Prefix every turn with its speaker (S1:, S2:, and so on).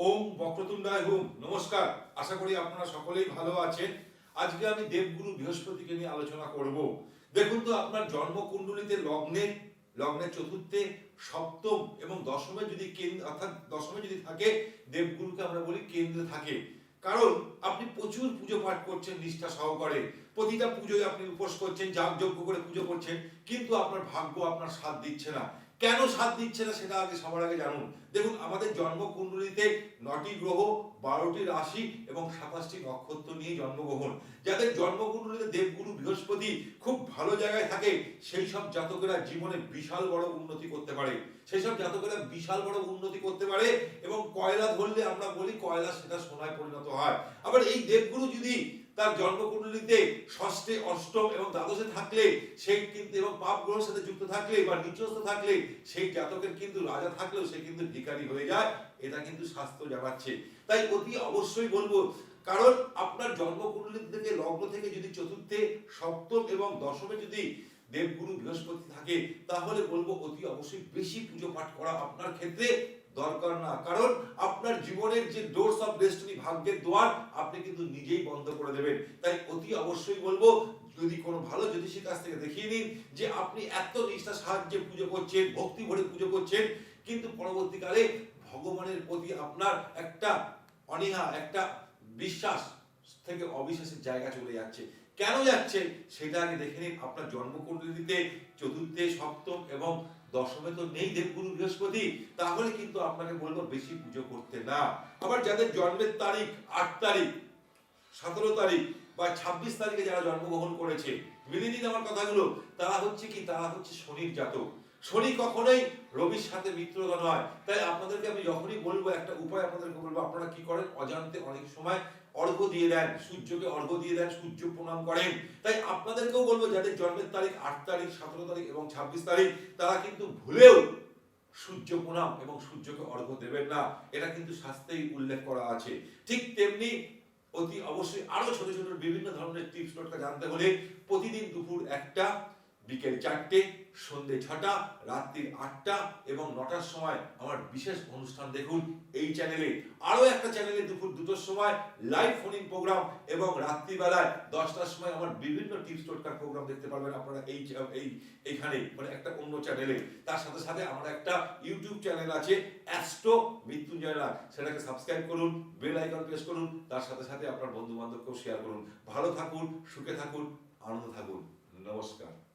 S1: ওম বক্রতুণ্ডায় হুম। নমস্কার। আশা করি আপনারা সকলেই ভালো আছেন। আজকে আমি দেবগুরু বৃহস্পতিকে নিয়ে আলোচনা করব। দেখুন তো, আপনার জন্মকুণ্ডলিতে লগ্নে লগ্নের চতুর্থে, সপ্তম এবং দশমে যদি কেন্দ্র অর্থাৎ দশমে যদি থাকে, দেবগুরুকে আমরা বলি কেন্দ্রে থাকে। কারণ আপনি প্রচুর পুজো পাঠ করছেন, নিষ্ঠা সহকারে। প্রতিটা পুজোয় আপনি উপোস করছেন যাগ যজ্ঞ করে পুজো করছেন, কিন্তু আপনার ভাগ্য আপনার সাথ দিচ্ছে না। কেন সাথ দিচ্ছে না সেটা আগে সবার আগে জানুন। দেখুন, আমাদের জন্মকুণ্ডলিতে নটি গ্রহ, বারোটি রাশি এবং সাতাশটি নক্ষত্র নিয়ে জন্মগ্রহণ। যাদের জন্মকুণ্ডলিতে দেবগুরু বৃহস্পতি খুব ভালো জায়গায় থাকে, সেই সব জাতকেরা জীবনে বিশাল বড় উন্নতি করতে পারে। সেই সব জাতকেরা বিশাল বড় উন্নতি করতে পারে এবং কয়লা ধরলে আমরা বলি কয়লা সেটা সোনায় পরিণত হয়। আবার এই দেবগুরু যদি তার জন্মকুণ্ডলিতে ষষ্ঠে অষ্টম এবং দ্বাদশে থাকলে সেই কিন্তু এবং পাপ গ্রহের সাথে যুক্ত থাকলে বা নিচস্থ থাকলে সেই জাতকের কিন্তু রাজা থাকলেও সে কিন্তু ভিকারি হয়ে যায়। এটা কিন্তু শাস্ত্র জানাচ্ছে। তাই অতি অবশ্যই বলব, কারণ আপনার জন্মকুণ্ডলী থেকে লগ্ন থেকে যদি চতুর্থে, সপ্তম এবং দশমে যদি দেবগুরু বৃহস্পতি থাকে, তাহলে বলব অতি অবশ্যই বেশি পুজো পাঠ করা আপনার ক্ষেত্রে দরকার না। কারণ আপনার জীবনের যে ডোরস অফ ডেস্টিনি ভাগ্যের দ্বার আপনি কিন্তু নিজেই বন্ধ করে দেবেন। তাই অতি অবশ্যই বলব, যদি কোনো ভালো জ্যোতিষীর কাছ থেকে দেখিয়ে নিন যে আপনি এত নিষ্ঠা সাহায্যে পুজো করছেন, ভক্তি ভরে পুজো করছেন, কিন্তু পরবর্তীকালে ভগবানের প্রতি আপনার একটা অনীহা, একটা বিশ্বাস থেকে অবিশ্বাসের জায়গা চলে যাচ্ছে। কেন যাচ্ছে? সেটা আগে দেখে নিন। আপনার জন্মকুণ্ডলিতে চতুর্থে, সপ্তম এবং দশমে তো নেই দেবগুরু বৃহস্পতি। তাহলে কিন্তু আপনাকে বলব, বেশি পুজো করতে না। আবার যাদের জন্মের তারিখ, আট তারিখ, সতেরো তারিখ বা ছাব্বিশ তারিখে যারা জন্মগ্রহণ করেছে, মেনে নিন আমার কথাগুলো। তারা হচ্ছে কি? তারা হচ্ছে শনির জাতক। শনি কখনোই রবির সাথে মিত্রগণ নয়। তাই আপনাদেরকে আমি যখনই বলব, একটা উপায় আপনাদেরকে বলব, আপনারা কি করেন? অজান্তে অনেক সময় অর্ঘ্য দিয়ে দেন, সূর্যকে অর্ঘ্য দিয়ে দেন, সূর্য প্রণাম করেন। তাই আপনাদেরকেও বলব, যাদের জন্মের তারিখ আট তারিখ, সতেরো তারিখ এবং ছাব্বিশ তারিখ, তারা কিন্তু ভুলেও সূর্য প্রণাম এবং সূর্যকে অর্ঘ্য দেবেন না। এটা কিন্তু শাস্ত্রেই উল্লেখ করা আছে। ঠিক তেমনি অতি অবশ্যই আরও ছোট ছোট বিভিন্ন ধরনের টিপস জানতে হলে প্রতিদিন দুপুর একটা বিকেল চারটে, সন্ধে ছটা, রাত্রির আটটা এবং নটার সময় আমার বিশেষ অনুষ্ঠান দেখুন এই চ্যানেলে আরও একটা চ্যানেলে দুপুর দুটোর সময় লাইভ ফোনিং প্রোগ্রাম এবং রাত্রিবেলায় দশটার সময় আমার বিভিন্ন টিপস টোটকার প্রোগ্রাম দেখতে পারবেন আপনারা এই এই এখানে মানে একটা অন্য চ্যানেলে তার সাথে সাথে আমার একটা ইউটিউব চ্যানেল আছে অ্যাস্ট্রো মৃত্যুঞ্জয় নাগ সেটাকে সাবস্ক্রাইব করুন বেল আইকন প্রেস করুন, তার সাথে সাথে আপনার বন্ধু বান্ধবকেও শেয়ার করুন। ভালো থাকুন, সুখে থাকুন, আনন্দ থাকুন। নমস্কার।